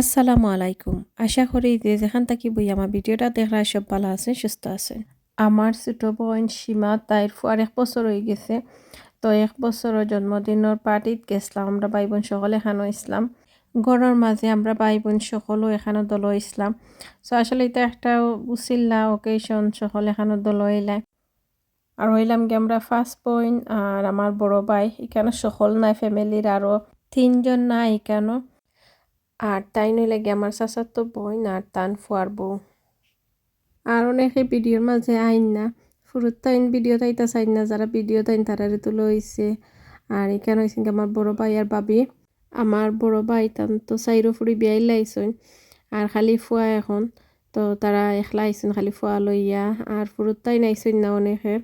আসসালামু আলাইকুম। আশা করি যে যেখান থাকি বই আমার ভিডিওটা দেখরা সব ভালো আছে সুস্থ আছে আমার ছোট বোন সীমা, তাইর ফুয়ার এক বছর হয়ে গেছে। তো এক বছরের জন্মদিনের পার্টিত গেছিলাম, আমরা ভাই বোন সকলে এখানো ইসলাম ঘরের মাঝে আমরা ভাই বোন সকলও এখানে দল ইসলাম সো আসলে এটা একটা উচিল্লা ওকেশন সকল এখানে দল এলাই আর হইলাম কি আমরা ফার্স্ট পয়েন্ট আর আমার বড় ভাই, এখানে সকল নাই ফ্যামিলির আরও তিনজন নাই এখানে আর তাই নইলে আমার চাচার তো বই আর তান ফুয়ার বউ। আর অনেকে ভিডিওর মাঝে আইন না, ফুরুত তাইন ভিডিও তাইতা চাইন না, যারা ভিডিও তাইন তারারে তুলে হয়েছে আর এখানে হয়েছে আমার বড় ভাই আর বাবি? আমার বড় ভাই তান তো চাইরো ফুড়ি বিয়াই লাইছেন, আর খালি ফুয়া এখন। তো তারা একলা আইসেন খালি ফুয়া লইয়া। আর ফুরুত তাই নাইছেন না অনেকের।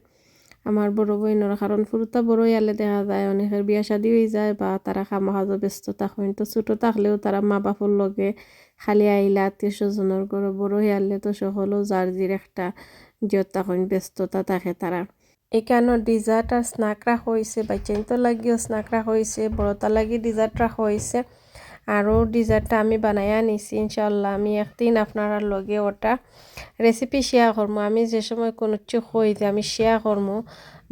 আমার বড় বোনের, কারণ ফুরুতা বড় ইয়ালে দেখা যায়, অনেকের বিয়া শাদি হয়ে যায় বা তারা খামাখাজ ব্যস্ত থাকেন তো ছোটো থাকলেও তারা মা বাপর লগে খালি আইলা আত্মীয় স্বজনের ঘরে বড় ইয়ালে তো সকলেও যার জির একটা জিয়ত তখন ব্যস্ততা থাকে তারা। এখানে ডিজার্ট আর স্নাক রাখা হয়েছে বাচ্চাইন তো লাগিও স্নাক রাখা হয়েছে বড়তা লাগি ডিজার্ট রাখা হয়েছে আরও ডিজার্টটা আমি বানাইয়া নিছি ইনশাল্লাহ আমি একদিন আপনারা লগে ওটা রেসিপি শেয়ার করব আমি যে সময় কোনো কিছু হই যে আমি শেয়ার করব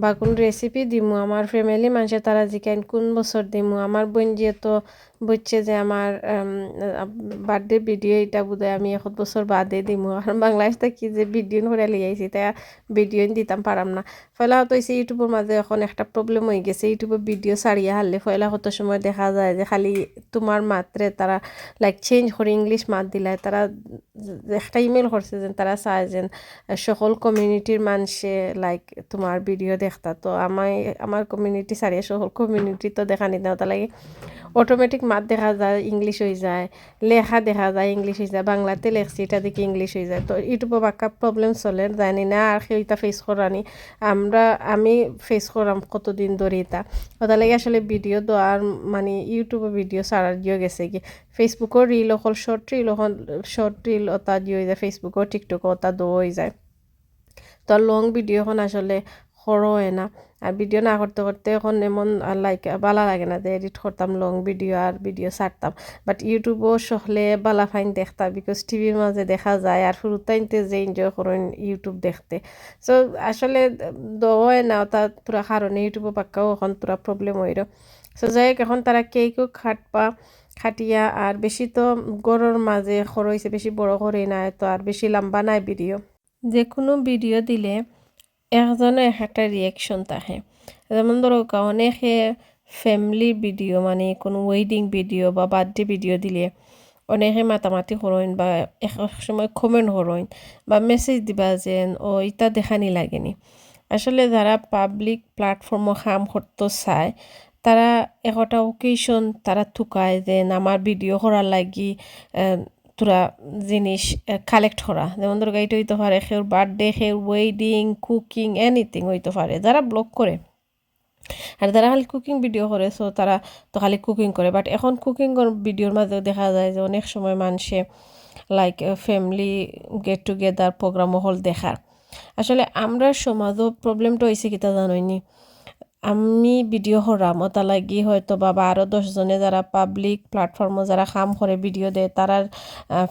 বা কোন রেসিপি দিমু। আমার ফ্যামিলি মানুষে তারা জিকাইন, কোন বছর দিমু? আমার বোন যেহেতু বুঝছে যে আমার বার্থডে ভিডিও এটা বোধ আমি এক বছর বাদে দিমু। আর বাংলাদেশ কি যে ভিডিও করে লিয়াইছি তাই ভিডিও দিতাম পারাম না। ফয়লা হতো হয়েছে ইউটিউবের মাঝে এখন একটা প্রবলেম হয়ে গেছে, ইউটিউবে ভিডিও ছাড়িয়ে হারলে। ফয়লা কত সময় দেখা যায় যে খালি তোমার মাত্রে তারা লাইক চেঞ্জ করে ইংলিশ মাত দিলায়। তারা একটা ইমেল করছে যে তারা চায় যে সকল কমিউনিটির মানুষে লাইক তোমার ভিডিও দেখতা। তো আমায় আমার কমিউনিটি ছাড়িয়ে সকল কমিউনিটি তো দেখা নিতে হতো লাগে অটোমেটিক মাত দেখা যায় ইংলিশ হয়ে যায়, লেখা দেখা যায় ইংলিশ হয়ে যায়, বাংলাতে লেখছি এটা দেখি ইংলিশ হয়ে যায়। তো ইউটিউবে বাক্কা প্রবলেম চলে, জানি না আর সেইটা ফেস করানি আমরা, আমি ফেস করাম কতদিন ধরে এটা। ওটা লাগে আসলে ভিডিও দেওয়ার মানে ইউটিউবে ভিডিও ছাড়ার দিয়ে গেছে কি। ফেসবুকও রিল অকল শর্ট রিল অকল শর্ট রিল ওটা দিয়ে যায় ফেসবুকও টিকটকও ওটা দো হয়ে যায়। তো লং ভিডিওখন আসলে সরো হয় না। আর ভিডিও না করতে করতে এখন এমন লাইক বালা লাগে না যে এডিট করতাম লং ভিডিও আর ভিডিও ছাড়তাম বাট ইউটিউবও সহলে বালা ফাইন দেখতাম বিকজ টিভির মাঝে দেখা যায় আর শুরুতাইনতে যে এনজয় করেন ইউটিউব দেখতে। সো আসলে দয় না, তা পুরা কারণে ইউটিউবে পাক্কাও এখন পুরা প্রবলেম হইল সো যাই হোক এখন তারা কেকও খাটপা খাটিয়া আর বেশি তো গরুর মাঝে খরচ বেশি বড় করে নাই তো আর বেশি লম্বা নাই ভিডিও যে কোনো ভিডিও দিলে একজনের এক একটা রিয়েকশন থাকে যেমন ধরো অনেকে ফ্যামিলির ভিডিও মানে কোনো ওয়েডিং ভিডিও বা বার্থডে ভিডিও দিলে, অনেকে মাতামাতি করইন বা এক সময় কমেন্ট করইন বা মেসেজ দিবা যেন ও ইটা দেখানি লাগেনি আসলে যারা পাবলিক প্ল্যাটফর্মও কাম করতে চায় তারা একটা ওকেশন তারা থুকায় যে আমার ভিডিও করার লাগি তোরা জিনিস কালেক্ট করা। যেমন ধরো এটা হইতে পারে সেউর বার্থডে সেউর ওয়েডিং কুকিং এনিথিং হইতে পারে। যারা ব্লগ করে, আর যারা খালি কুকিং ভিডিও করে সো তারা তো খালি কুকিং করে। বাট এখন কুকিং ভিডিওর মাঝেও দেখা যায় যে অনেক সময় মানুষে লাইক ফ্যামিলি গেট টুগেদার প্রোগ্রামও হল দেখার আসলে আমরা সমাজও প্রবলেমটা হয়েছে কিতা জানোনি আমি ভিডিও হরাম অতা লাগি হয়তো বাবা আরও দশজনে যারা পাবলিক প্ল্যাটফর্মে যারা কাম করে ভিডিও দেয় তারার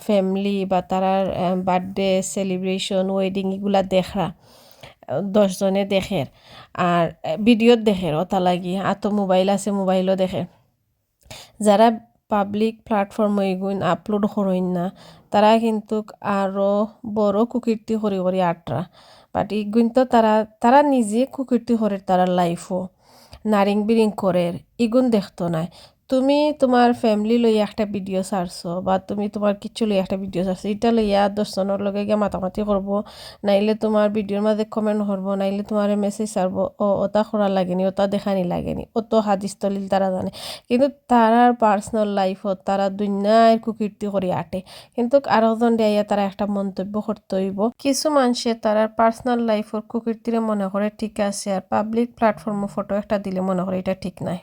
ফ্যামিলি বা তারার বার্থডে সেলিব্রেশন ওয়েডিং এগুলা দেখা দশজনে দেখে আর ভিডিওত দেখে ওটা লাগি আর তো মোবাইল আছে মোবাইলও দেখে যারা পাবলিক প্ল্যাটফর্ম এগুন আপলোড করইন না। তারা কিন্তু আরও বড় কুকীর্তি করি করি আটরা বাট ইগুন তো তারা তারা নিজে কুকীর্তি করে তারা লাইফও নারিং বিরিং করে ইগুন দেখতো নাই। তুমি তোমার ফ্যামিলি লইয়া একটা ভিডিও ছাড়ছো বা তুমি তোমার কিছু লইয়া একটা ভিডিও ছাড়ছো, এটা লইয়া দশজনের লগে গিয়ে মাতামাতি করব নাইলে তোমার ভিডিওর মাঝে কমেন্ট করব নাইলে তোমার মেসেজ ছাড়বো ও ওটা করা লাগেনি ওটা দেখানি লাগেনি অত হাদিস তলিল তারা জানে। কিন্তু তারার পার্সোনাল লাইফত তারা দুনিয়ার কুকীর্তি করে আটে। কিন্তু আরেকজন দিয়া তারা একটা মন্তব্য করতে হইব। কিছু মানুষে তারার পার্সোনাল লাইফর কুকীর্তিরে মনে করে ঠিক আছে আর পাবলিক প্ল্যাটফর্মে ফটো একটা দিলে মনে করে এটা ঠিক নাই।